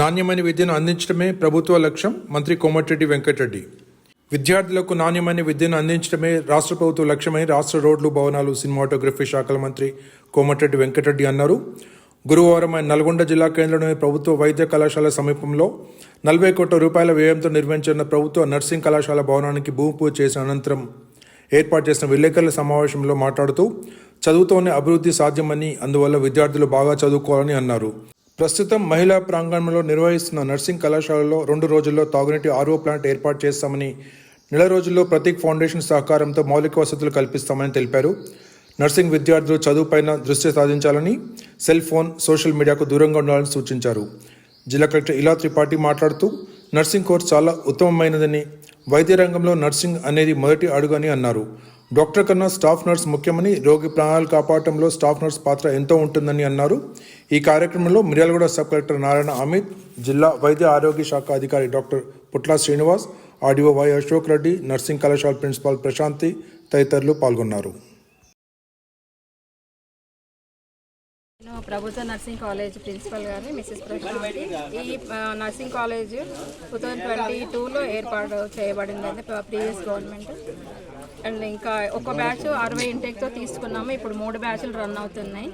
నాణ్యమైన విద్యను అందించడమే ప్రభుత్వ లక్ష్యం మంత్రి కోమటిరెడ్డి వెంకటరెడ్డి. విద్యార్థులకు నాణ్యమైన విద్యను అందించడమే రాష్ట్ర ప్రభుత్వ లక్ష్యమని రాష్ట్ర రోడ్లు భవనాలు సినిమాటోగ్రఫీ శాఖల మంత్రి కోమటిరెడ్డి వెంకటరెడ్డి అన్నారు. గురువారం ఆయన నల్గొండ జిల్లా కేంద్రంలోని ప్రభుత్వ వైద్య కళాశాల సమీపంలో నలభై కోట్ల రూపాయల వ్యయంతో నిర్మించిన ప్రభుత్వ నర్సింగ్ కళాశాల భవనానికి భూమి పూజ చేసిన అనంతరం ఏర్పాటు చేసిన విలేకరుల సమావేశంలో మాట్లాడుతూ చదువుతోనే అభివృద్ధి సాధ్యమని అందువల్ల విద్యార్థులు బాగా చదువుకోవాలని అన్నారు. ప్రస్తుతం మహిళా ప్రాంగణంలో నిర్వహిస్తున్న నర్సింగ్ కళాశాలలో రెండు రోజుల్లో తాగునీటి ఆర్ఓ ప్లాంట్ ఏర్పాటు చేస్తామని నెల రోజుల్లో ప్రతీక్ ఫౌండేషన్ సహకారంతో మౌలిక వసతులు కల్పిస్తామని తెలిపారు. నర్సింగ్ విద్యార్థులు చదువుపైన దృష్టి సాధించాలని సెల్ ఫోన్ సోషల్ మీడియాకు దూరంగా ఉండాలని సూచించారు. జిల్లా కలెక్టర్ ఇలా త్రిపాఠి మాట్లాడుతూ నర్సింగ్ కోర్స్ చాలా ఉత్తమమైనదని వైద్య రంగంలో నర్సింగ్ అనేది మొదటి అడుగు అని అన్నారు. డాక్టర్ కన్నా స్టాఫ్ నర్స్ ముఖ్యమని రోగి ప్రాణాలు కాపాడటంలో స్టాఫ్ నర్స్ పాత్ర ఎంతో ఉంటుందని అన్నారు. ఈ కార్యక్రమంలో మిర్యాలగూడ సబ్ కలెక్టర్ నారాయణ అమిత్ జిల్లా వైద్య ఆరోగ్య శాఖ అధికారి doctor Putla Srinivas RDO Y Ashok Reddy nursing కళాశాల ప్రిన్సిపాల్ ప్రశాంతి తదితరులు పాల్గొన్నారు. ప్రభుత్వ నర్సింగ్ కాలేజ్ ప్రిన్సిపల్ గారిని మిస్సెస్ ప్రశాంతి. ఈ nursing college two thousand twenty టూలో ఏర్పాటు చేయబడింది ప్రీవియస్ గవర్నమెంట్. అండ్ ఇంకా ఒక బ్యాచ్ అరవై ఇంటెక్తో తీసుకున్నాము. ఇప్పుడు మూడు బ్యాచ్లు రన్ అవుతున్నాయి.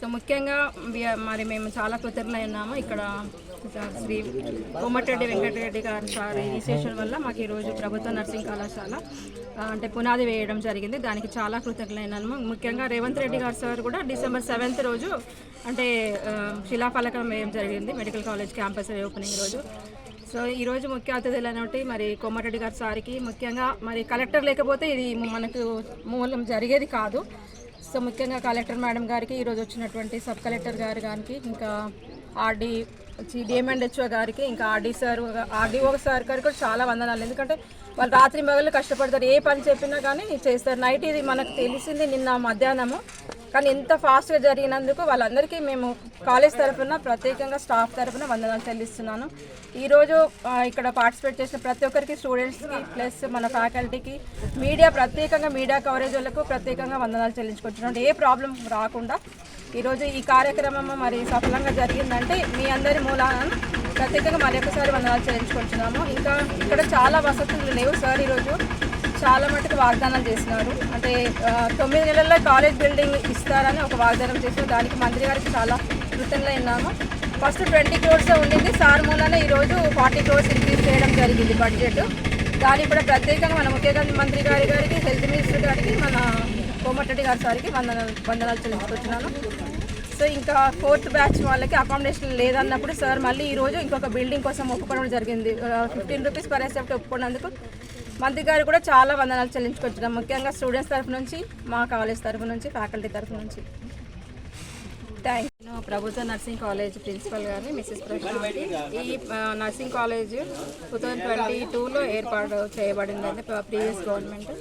సో ముఖ్యంగా వి- మరి మేము చాలా కృతజ్ఞులై ఉన్నాము. ఇక్కడ శ్రీ కోమటిరెడ్డి వెంకటరెడ్డి గారి సార్ ఇనిషియేషన్ వల్ల మాకు ఈరోజు ప్రభుత్వ నర్సింగ్ కళాశాల అంటే పునాది వేయడం జరిగింది. దానికి చాలా కృతజ్ఞులైనాము ముఖ్యంగా రేవంత్ రెడ్డి గారు సార్ కూడా డిసెంబర్ సెవెంత్ రోజు అంటే శిలాఫలకం వేయడం జరిగింది. మెడికల్ కాలేజ్ క్యాంపస్ ఓపెనింగ్ రోజు. సో ఈరోజు ముఖ్య అతిథులు అనేటి మరి కోమటిరెడ్డి గారి సార్కి ముఖ్యంగా మరి కలెక్టర్ లేకపోతే ఇది మనకు మూలం జరిగేది కాదు. సో ముఖ్యంగా కలెక్టర్ మేడం గారికి ఈరోజు వచ్చినటువంటి సబ్ కలెక్టర్ గారి గారికి ఇంకా ఆర్డీ డిఎంఎండ్హెచ్ఓ గారికి ఇంకా ఆర్డీ సార్ ఆర్డీఓ సార్ గారికి కూడా చాలా వందనాలు. ఎందుకంటే వాళ్ళు రాత్రి మగళ్ళు కష్టపడతారు. ఏ పని చెప్పినా కానీ చేస్తారు. నైట్ ఇది మనకు తెలిసింది నిన్న మధ్యాహ్నము. కానీ ఎంత ఫాస్ట్గా జరిగినందుకు వాళ్ళందరికీ మేము కాలేజ్ తరఫున ప్రత్యేకంగా స్టాఫ్ తరఫున వందనాలు చెల్లిస్తున్నాను. ఈరోజు ఇక్కడ పార్టిసిపేట్ చేసిన ప్రతి ఒక్కరికి స్టూడెంట్స్కి ప్లస్ మన ఫ్యాకల్టీకి మీడియా ప్రత్యేకంగా మీడియా కవరేజ్ వాళ్ళకు ప్రత్యేకంగా వందనాలు చెల్లించుకుంటున్నాం ఏ ప్రాబ్లం రాకుండా ఈరోజు ఈ కార్యక్రమం మరి సఫలంగా జరిగిందంటే మీ అందరి మూలాన ప్రత్యేకంగా మరి ఒకసారి వందనాలు చేయించుకుంటున్నాము. ఇంకా ఇక్కడ చాలా వసతులు లేవు సార్ ఈరోజు. చాలా మటుకు వాగ్దానాలు చేసినారు. అంటే తొమ్మిది నెలల్లో కాలేజ్ బిల్డింగ్ ఇస్తారని ఒక వాగ్దానం చేసిన దానికి మంత్రి గారికి చాలా కృతజ్ఞతలు ఉన్నాము. ఫస్ట్ ట్వంటీ క్రోర్స్ ఉండింది. సార్ మూలన ఈరోజు ఫార్టీ క్రోర్స్ ఇంక్రీజ్ చేయడం జరిగింది బడ్జెట్. దానికి కూడా ప్రత్యేకంగా మన ముఖ్యమంత్రి గారి గారికి హెల్త్ మినిస్టర్ గారికి మన కోమటిరెడ్డి గారి సార్కి వందనాలు వందనాలు చెల్లించుకుంటున్నాను. సో ఇంకా ఫోర్త్ బ్యాచ్ వాళ్ళకి అకామిడేషన్ లేదన్నప్పుడు సార్ మళ్ళీ ఈరోజు ఇంకొక బిల్డింగ్ కోసం ఒప్పుకోవడం జరిగింది. ఫిఫ్టీన్ రూపీస్ పర్ ఎసెప్ట్ ఒప్పుకున్నందుకు మంత్రి గారు కూడా చాలా వందనాలు చెల్లించుకుంటున్నాం ముఖ్యంగా స్టూడెంట్స్ తరఫు నుంచి మా కాలేజ్ తరఫు నుంచి ఫ్యాకల్టీ తరఫు నుంచి. థ్యాంక్ నేను ప్రభుత్వ నర్సింగ్ కాలేజ్ ప్రిన్సిపల్ గారిని మిస్సెస్ ప్రశాంతి. ఈ nursing college two thousand twenty టూలో ఏర్పాటు చేయబడిందండి ప్రీవియస్ గవర్నమెంట్.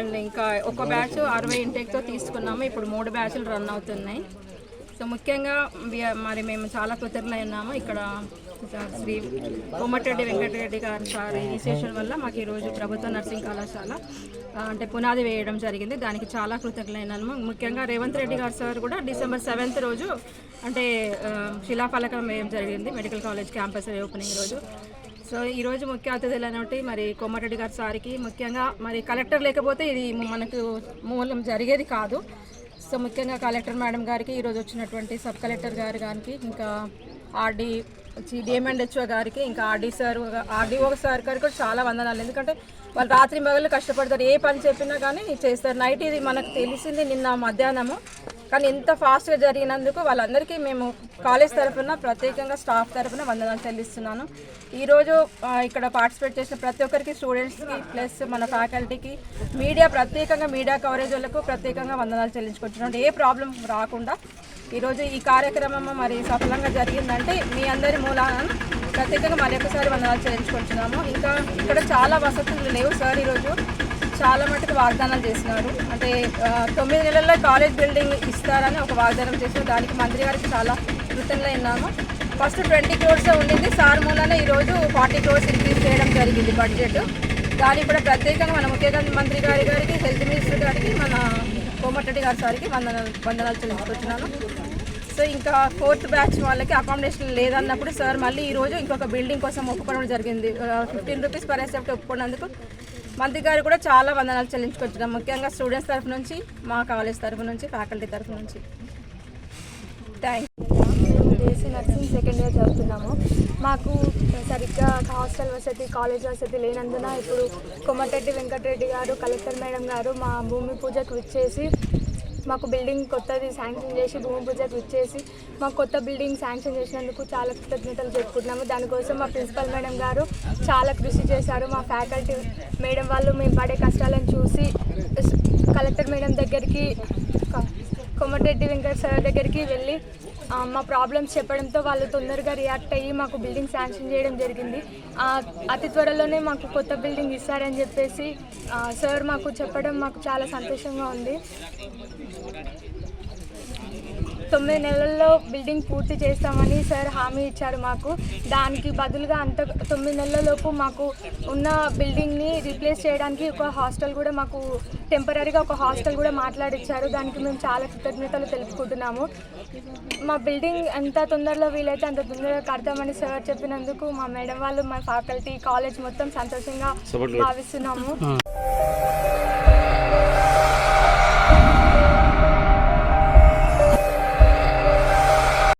అండ్ ఇంకా ఒక బ్యాచ్ అరవై ఇంటెక్తో తీసుకున్నాము. ఇప్పుడు మూడు బ్యాచ్లు రన్ అవుతున్నాయి. సో ముఖ్యంగా వి- మరి మేము చాలా కృతజ్ఞులై ఉన్నాము. ఇక్కడ శ్రీ కోమటిరెడ్డి వెంకటరెడ్డి గారి సార్ ఇనిషియేషన్ వల్ల మాకు ఈరోజు ప్రభుత్వ నర్సింగ్ కళాశాల అంటే పునాది వేయడం జరిగింది. దానికి చాలా కృతజ్ఞులైనాము ముఖ్యంగా రేవంత్ రెడ్డి గారు సార్ కూడా డిసెంబర్ సెవెంత్ రోజు అంటే శిలాఫలకం వేయడం జరిగింది. మెడికల్ కాలేజ్ క్యాంపస్ ఓపెనింగ్ రోజు. సో ఈరోజు ముఖ్య అతిథులు అనేటి మరి కోమటిరెడ్డి గారి సార్కి ముఖ్యంగా మరి కలెక్టర్ లేకపోతే ఇది మనకు మూలం జరిగేది కాదు. సో ముఖ్యంగా కలెక్టర్ మేడం గారికి ఈరోజు వచ్చినటువంటి సబ్ కలెక్టర్ గారి గారికి ఇంకా ఆర్డీ డిఎంఎండ్హెచ్ఓ గారికి ఇంకా ఆర్డీ సార్ ఆర్డీఓ సార్ గారికి కూడా చాలా వందనాలు. ఎందుకంటే వాళ్ళు రాత్రి మగళ్ళు కష్టపడతారు ఏ పని చెప్పినా కానీ చేస్తారు. నైట్ ఇది మనకు తెలిసింది నిన్న మధ్యాహ్నము. కానీ ఇంత ఫాస్ట్గా జరిగినందుకు వాళ్ళందరికీ మేము కాలేజ్ తరఫున ప్రత్యేకంగా స్టాఫ్ తరఫున వందనాలు చెల్లిస్తున్నాను. ఈరోజు ఇక్కడ పార్టిసిపేట్ చేసిన ప్రతి ఒక్కరికి స్టూడెంట్స్కి ప్లస్ మన ఫ్యాకల్టీకి మీడియా ప్రత్యేకంగా మీడియా కవరేజ్ వాళ్ళకు ప్రత్యేకంగా వందనాలు చెల్లించుకుంటున్నాం. ఏ ప్రాబ్లం రాకుండా ఈరోజు ఈ కార్యక్రమం మరి సఫలంగా జరిగిందంటే మీ అందరి మూలాన ప్రత్యేకంగా మరి ఒకసారి వందనాలు చెల్లించుకుంటున్నాము. ఇంకా ఇక్కడ చాలా వసతులు లేవు సార్ ఈరోజు చాలా మటుకు వాగ్దానాలు చేసినారు. అంటే తొమ్మిది నెలల్లో కాలేజ్ బిల్డింగ్ ఇస్తారని ఒక వాగ్దానం చేసిన దానికి మంత్రి గారికి చాలా కృతజ్ఞతలు ఉన్నాము. ఫస్ట్ ట్వంటీ క్రోర్స్ ఉండింది. సార్ మూలనే ఈరోజు ఫార్టీ క్రోర్స్ ఇంక్రీజ్ చేయడం జరిగింది బడ్జెట్. దాని కూడా ప్రత్యేకంగా మన ముఖ్యమంత్రి గారి గారికి హెల్త్ మినిస్టర్ గారికి మన కోమటిరెడ్డి గారి సారికి వందనాలు వందనాలు చెల్లించుకుంటున్నాను సో ఇంకా ఫోర్త్ బ్యాచ్ వాళ్ళకి అకామిడేషన్ లేదన్నప్పుడు సార్ మళ్ళీ ఈరోజు ఇంకొక బిల్డింగ్ కోసం ఒప్పుకోవడం జరిగింది. ఫిఫ్టీన్ రూపీస్ పర్ ఎసెప్ట్ ఒప్పుకున్నందుకు మంత్రి గారు కూడా చాలా వందనాలు చెల్లించుకొచ్చున్నాం. ముఖ్యంగా స్టూడెంట్స్ తరఫు నుంచి మా కాలేజ్ తరఫు నుంచి ఫ్యాకల్టీ తరఫు నుంచి. Thank BSc nursing second year చదువుతున్నాము. మాకు సరిగ్గా హాస్టల్ వసతి కాలేజ్ వసతి లేనందున ఇప్పుడు కొమ్మటెడ్డి వెంకటరెడ్డి గారు కలెక్టర్ మేడం గారు మా భూమి పూజకు విచ్చేసి మాకు బిల్డింగ్ కొత్తది శాంక్షన్ చేసి భూమి పూజకు ఇచ్చేసి మాకు కొత్త బిల్డింగ్ శాంక్షన్ చేసినందుకు చాలా కృతజ్ఞతలు చెప్పుకుంటున్నాము. దానికోసం మా ప్రిన్సిపల్ మేడం గారు చాలా కృషి చేశారు. మా ఫ్యాకల్టీ మేడం వాళ్ళు మేము పడే కష్టాలను చూసి కలెక్టర్ మేడం దగ్గరికి కొమ్మటిరెడ్డి వెంకట సార్ దగ్గరికి వెళ్ళి మా ప్రాబ్లమ్స్ చెప్పడంతో వాళ్ళు తొందరగా రియాక్ట్ అయ్యి మాకు బిల్డింగ్ శాంక్షన్ చేయడం జరిగింది. అతి త్వరలోనే మాకు కొత్త బిల్డింగ్ ఇస్తారని చెప్పేసి సార్ మాకు చెప్పడం మాకు చాలా సంతోషంగా ఉంది. తొమ్మిది నెలల్లో బిల్డింగ్ పూర్తి చేస్తామని సార్ హామీ ఇచ్చారు మాకు. దానికి బదులుగా అంత తొమ్మిది నెలలలోపు మాకు ఉన్న బిల్డింగ్ని రీప్లేస్ చేయడానికి ఒక హాస్టల్ కూడా మాకు టెంపరీగా ఒక హాస్టల్ కూడా మాట్లాడిచ్చారు. దానికి మేము చాలా కృతజ్ఞతలు తెలుపుకుంటున్నాము. మా బిల్డింగ్ ఎంత తొందరలో వీలైతే అంత తొందరగా కడతామని సార్ చెప్పినందుకు మా మేడం వాళ్ళు మా ఫ్యాకల్టీ కాలేజ్ మొత్తం సంతోషంగా భావిస్తున్నాము.